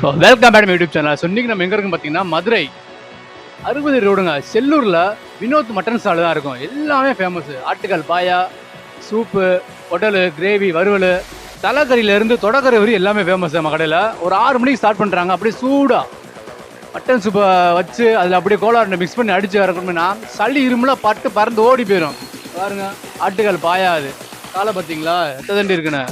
So welcome madam YouTube channel so இன்றைக்கி நம்ம எங்கே இருக்கும் பார்த்தீங்கன்னா மதுரை. அறுபது ரோடுங்க. செல்லூரில் வினோத் மட்டன் ஸ்டால் தான் இருக்கும். எல்லாமே ஃபேமஸ் ஆட்டுக்கால் பாயா சூப்பு குடல் கிரேவி வறுவல் தலைக்கறியிலேருந்து தொடக்கறி வரி எல்லாமே ஃபேமஸ் நம்ம கடையில். ஒரு ஆறு மணிக்கு ஸ்டார்ட் பண்ணுறாங்க அப்படியே சூடாக மட்டன் சூப்பை வச்சு அதில் அப்படியே கோலாருண்டை மிக்ஸ் பண்ணி அடித்து வரணும்னா சளி இரும்புலாம் பட்டு பறந்து ஓடி போயிடும் பாருங்க. ஆட்டுக்கால் பாயா அது. காலை பார்த்தீங்களா? எத்த தண்டி இருக்குன்னு.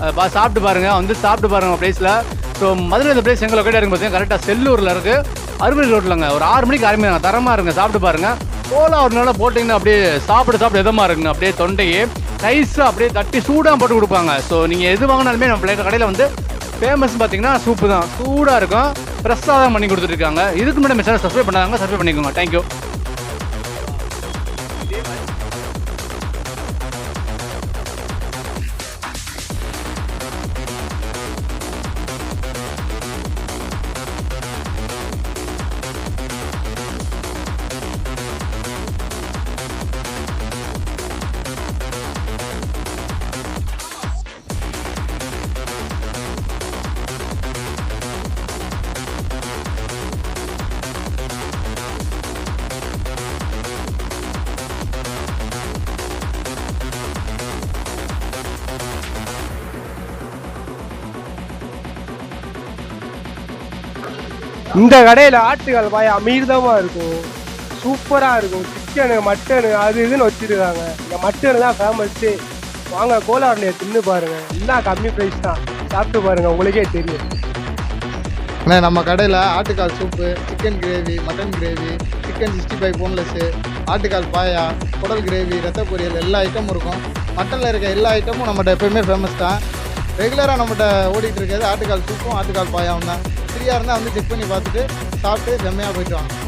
அதை பா சாப்பிட்டு பாருங்கள் வந்து சாப்பிட்டு பாருங்கள் பிளேஸில் ஸோ மதுரை இந்த பிளேஸ் எங்கள் லொக்கேட் இருக்கு பார்த்தீங்கன்னா கரெக்டாக செல்லூரில் இருக்கு. அறுபது ரோட்டில்ங்க ஒரு ஆறு மணிக்கு ஆரம்பிங்க தரமாக இருங்க சாப்பிட்டு பாருங்கள் கோலா ஒரு நாளாக போட்டிங்கன்னா அப்படியே சாப்பிட சாப்பிட எதமாக இருக்குங்க. அப்படியே தொண்டையே நைஸாக அப்படியே தட்டி சூடாக போட்டு கொடுப்பாங்க. ஸோ நீங்கள் எது வாங்கினாலுமே நம்ம பிளேட் கடையில் வந்து ஃபேமஸ் பார்த்தீங்கன்னா சூப்பு தான். சூடாக இருக்கும். ஃப்ரெஷ்ஷாக தான் பண்ணி கொடுத்துருக்காங்க இதுக்கு முன்னாடி சேனல் சப்ஸ்கிரைப் பண்ணாங்க சப்ஸ்கிரைப் பண்ணிக்கோங்க. தேங்க்யூ இந்த கடையில் ஆட்டுக்கால் பாய் அமீர்தமாக இருக்கும். சூப்பராக இருக்கும். சிக்கனு மட்டனு அது இதுன்னு வச்சிருக்காங்க. இந்த மட்டனு தான் ஃபேமஸ்ஸு வாங்க கோலாருடைய தின்னு பாருங்கள் எல்லாம் கம்மி ப்ரைஸ் தான். சாப்பிட்டு பாருங்கள் உங்களுக்கே தெரியும். அண்ணா நம்ம கடையில் ஆட்டுக்கால் soup chicken gravy mutton gravy chicken sixty five boneless ஆட்டுக்கால் பாயா குடல் கிரேவி ரத்த பொரியல் எல்லா ஐட்டமும் இருக்கும். மட்டனில் இருக்க எல்லா ஐட்டமும் நம்மகிட்ட எப்பயுமே ஃபேமஸ் தான். ரெகுலராக நம்மகிட்ட ஓடிட்டு இருக்கிறது ஆட்டுக்கால் சூப்பும் ஆட்டுக்கால் பாயாவும் தான். ஃப்ரீயாக இருந்தால் வந்து செக் பண்ணி பார்த்துட்டு சாப்பிட்டு செம்மையாக போயிட்டு வாங்க.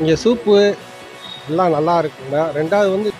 இங்கே சூப்பு எல்லாம் நல்லா இருக்குங்க. ரெண்டாவது வந்து